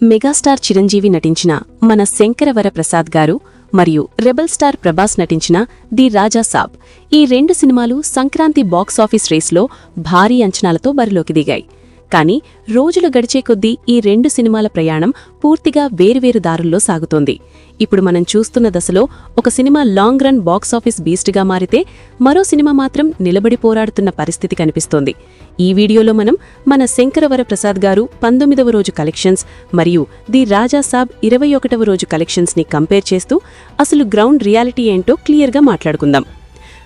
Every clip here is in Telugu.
మెగాస్టార్ చిరంజీవి నటించిన మన శంకరవర ప్రసాద్ గారు మరియు రెబల్ స్టార్ ప్రభాస్ నటించిన ది రాజా సాబ్ ఈ రెండు సినిమాలు సంక్రాంతి బాక్సాఫీస్ రేస్లో భారీ అంచనాలతో బరిలోకి దిగాయి. కానీ రోజులు గడిచే కొద్దీ ఈ రెండు సినిమాల ప్రయాణం పూర్తిగా వేరువేరు దారుల్లో సాగుతోంది. ఇప్పుడు మనం చూస్తున్న దశలో ఒక cinema long run box office బీస్ట్గా మారితే మరో సినిమా మాత్రం నిలబడి పోరాడుతున్న పరిస్థితి కనిపిస్తోంది. ఈ వీడియోలో మనం మన శంకరవర ప్రసాద్ గారు పంతొమ్మిదవ రోజు కలెక్షన్స్ మరియు ది రాజా సాబ్ ఇరవై ఒకటవ రోజు కలెక్షన్స్ని కంపేర్ చేస్తూ అసలు గ్రౌండ్ రియాలిటీ ఏంటో క్లియర్గా మాట్లాడుకుందాం.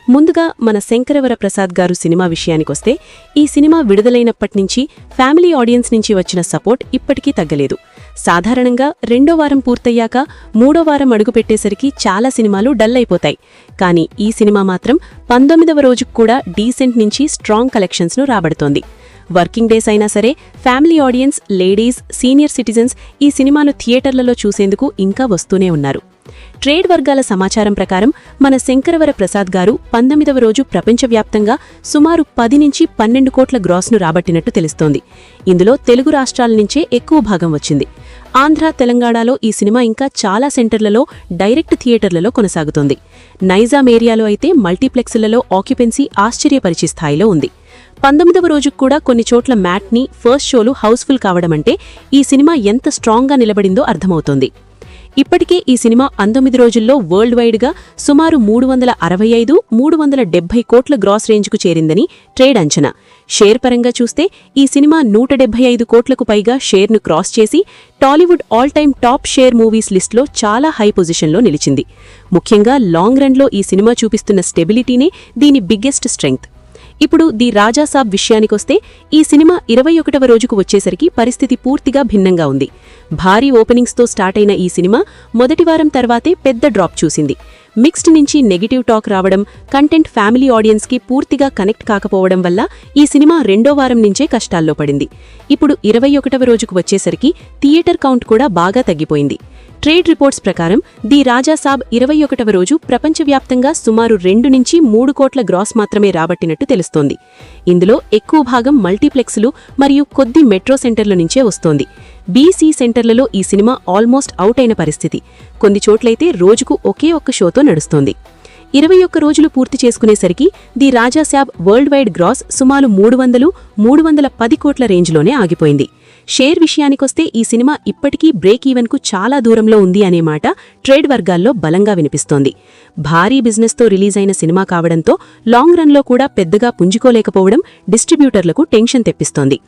ముందుగా మన శంకరవర ప్రసాద్ గారు సినిమా విషయానికొస్తే ఈ సినిమా విడుదలైనప్పటి నుంచి ఫ్యామిలీ ఆడియన్స్ నుంచి వచ్చిన సపోర్ట్ ఇప్పటికీ తగ్గలేదు. సాధారణంగా రెండో వారం పూర్తయ్యాక మూడో వారం అడుగుపెట్టేసరికి చాలా సినిమాలు డల్ అయిపోతాయి. కానీ ఈ సినిమా మాత్రం పంతొమ్మిదవ రోజుకు కూడా డీసెంట్ నుంచి స్ట్రాంగ్ కలెక్షన్స్ను రాబడుతోంది. వర్కింగ్ డేస్ అయినా సరే family audience ladies senior citizens ఈ సినిమాను థియేటర్లలో చూసేందుకు ఇంకా వస్తూనే ఉన్నారు. ట్రేడ్ వర్గాల సమాచారం ప్రకారం మన శంకరవర ప్రసాద్ గారు పంతొమ్మిదవ రోజు ప్రపంచవ్యాప్తంగా సుమారు పది నుంచి పన్నెండు కోట్ల గ్రాస్ను రాబట్టినట్టు తెలుస్తోంది. ఇందులో తెలుగు రాష్ట్రాల నుంచే ఎక్కువ భాగం వచ్చింది. ఆంధ్ర తెలంగాణలో ఈ సినిమా ఇంకా చాలా సెంటర్లలో డైరెక్ట్ థియేటర్లలో కొనసాగుతోంది. నైజాం ఏరియాలో అయితే మల్టీప్లెక్స్లలో ఆక్యుపెన్సీ ఆశ్చర్యపరిచే స్థాయిలో ఉంది. పంతొమ్మిదవ రోజుకు కూడా కొన్ని చోట్ల మ్యాట్ని ఫస్ట్ షోలు హౌస్ఫుల్ కావడమంటే ఈ సినిమా ఎంత స్ట్రాంగ్గా నిలబడిందో అర్థమవుతోంది. ఇప్పటికే ఈ సినిమా పంతొమ్మిది రోజుల్లో వరల్డ్ వైడ్గా సుమారు మూడు వందల అరవై ఐదు మూడు వందల డెబ్బై కోట్ల గ్రాస్ రేంజ్కు చేరిందని ట్రేడ్ అంచనా. షేర్ పరంగా చూస్తే ఈ సినిమా నూట డెబ్బై ఐదు కోట్లకు పైగా షేర్ను క్రాస్ చేసి Tollywood all time top share movies లిస్ట్లో చాలా హై పొజిషన్లో నిలిచింది. ముఖ్యంగా లాంగ్ రన్లో ఈ సినిమా చూపిస్తున్న స్టెబిలిటీనే దీని బిగ్గెస్ట్ స్ట్రెంగ్త్ ఇప్పుడు ది రాజాసాబ్ విషయానికొస్తే ఈ సినిమా ఇరవై ఒకటవ రోజుకు వచ్చేసరికి పరిస్థితి పూర్తిగా భిన్నంగా ఉంది. భారీ ఓపెనింగ్స్తో స్టార్ట్ అయిన ఈ సినిమా మొదటి వారం తర్వాతే పెద్ద డ్రాప్ చూసింది. మిక్స్డ్ నుంచి నెగిటివ్ టాక్ రావడం కంటెంట్ ఫ్యామిలీ ఆడియన్స్కి పూర్తిగా కనెక్ట్ కాకపోవడం వల్ల ఈ సినిమా రెండో వారం నుంచే కష్టాల్లో పడింది. ఇప్పుడు ఇరవై ఒకటవ రోజుకు వచ్చేసరికి థియేటర్ కౌంట్ కూడా బాగా తగ్గిపోయింది. ట్రేడ్ రిపోర్ట్స్ ప్రకారం ది రాజాసాబ్ ఇరవై ఒకటవ రోజు ప్రపంచవ్యాప్తంగా సుమారు రెండు నుంచి మూడు కోట్ల గ్రాస్ మాత్రమే రాబట్టినట్టు తెలుస్తోంది. ఇందులో ఎక్కువ భాగం మల్టీప్లెక్స్లు మరియు కొద్ది మెట్రో సెంటర్ల నుంచే వస్తోంది. బీసీ సెంటర్లలో ఈ సినిమా ఆల్మోస్ట్ అవుట్ అయిన పరిస్థితి. కొన్ని చోట్లయితే రోజుకు ఒకే ఒక్క షోతో నడుస్తోంది. ఇరవై ఒక్క రోజులు పూర్తి చేసుకునేసరికి the Rajasaab world wide gross సుమారు మూడు వందలు మూడు వందల పది కోట్ల రేంజ్లోనే ఆగిపోయింది. షేర్ విషయానికొస్తే ఈ సినిమా ఇప్పటికీ బ్రేక్ ఈవెన్కు చాలా దూరంలో ఉంది అనే మాట ట్రేడ్ వర్గాల్లో బలంగా వినిపిస్తోంది. భారీ బిజినెస్తో రిలీజ్ అయిన సినిమా కావడంతో లాంగ్ రన్లో కూడా పెద్దగా పుంజుకోలేకపోవడం డిస్ట్రిబ్యూటర్లకు టెన్షన్ తెప్పిస్తోంది.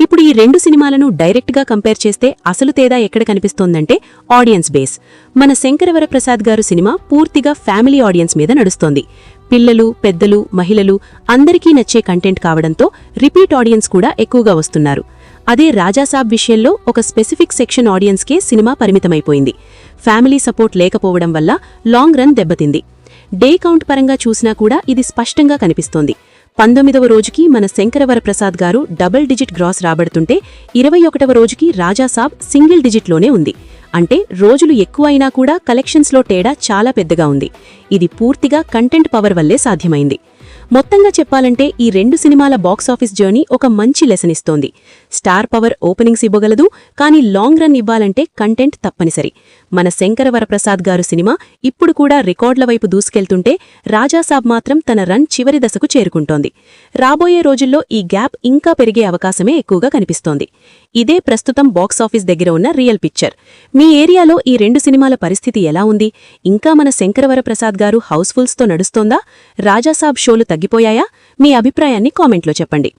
ఇప్పుడు ఈ రెండు సినిమాలను డైరెక్ట్గా కంపేర్ చేస్తే అసలు తేడా ఎక్కడ కనిపిస్తోందంటే ఆడియన్స్ బేస్. మన శంకరవర ప్రసాద్ గారు సినిమా పూర్తిగా ఫ్యామిలీ ఆడియన్స్ మీద నడుస్తోంది. పిల్లలు పెద్దలు మహిళలు అందరికీ నచ్చే కంటెంట్ కావడంతో రిపీట్ ఆడియన్స్ కూడా ఎక్కువగా వస్తున్నారు. అదే రాజాసాబ్ విషయంలో ఒక స్పెసిఫిక్ సెక్షన్ ఆడియన్స్కే సినిమా పరిమితమైపోయింది. ఫ్యామిలీ సపోర్ట్ లేకపోవడం వల్ల లాంగ్ రన్ దెబ్బతింది. డే కౌంట్ పరంగా చూసినా కూడా ఇది స్పష్టంగా కనిపిస్తోంది. పంతొమ్మిదవ రోజుకి మన శంకరవర ప్రసాద్ గారు డబుల్ డిజిట్ గ్రాస్ రాబడుతుంటే ఇరవై ఒకటవ రోజుకి రాజాసాబ్ సింగిల్ డిజిట్లోనే ఉంది. అంటే రోజులు ఎక్కువ అయినా కూడా కలెక్షన్స్లో తేడా చాలా పెద్దగా ఉంది. ఇది పూర్తిగా కంటెంట్ పవర్ వల్లే సాధ్యమైంది. మొత్తంగా చెప్పాలంటే ఈ రెండు సినిమాల బాక్సాఫీస్ జర్నీ ఒక మంచి లెసన్ ఇస్తోంది. స్టార్ పవర్ ఓపెనింగ్స్ ఇవ్వగలదు కానీ లాంగ్ రన్ ఇవ్వాలంటే కంటెంట్ తప్పనిసరి. మన శంకర వరప్రసాద్ గారు సినిమా ఇప్పుడు కూడా రికార్డుల వైపు దూసుకెళ్తుంటే రాజాసాబ్ మాత్రం తన రన్ చివరి దశకు చేరుకుంటోంది. రాబోయే రోజుల్లో ఈ గ్యాప్ ఇంకా పెరిగే అవకాశమే ఎక్కువగా కనిపిస్తోంది. ఇదే ప్రస్తుతం బాక్సాఫీస్ దగ్గర ఉన్న రియల్ పిక్చర్ మీ ఏరియాలో ఈ రెండు సినిమాల పరిస్థితి ఎలా ఉంది? ఇంకా మన శంకరవరప్రసాద్ గారు హౌస్ఫుల్స్తో నడుస్తోందా? రాజాసాబ్ షోలు తగ్గిపోయాయా? మీ అభిప్రాయాన్ని కామెంట్లో చెప్పండి.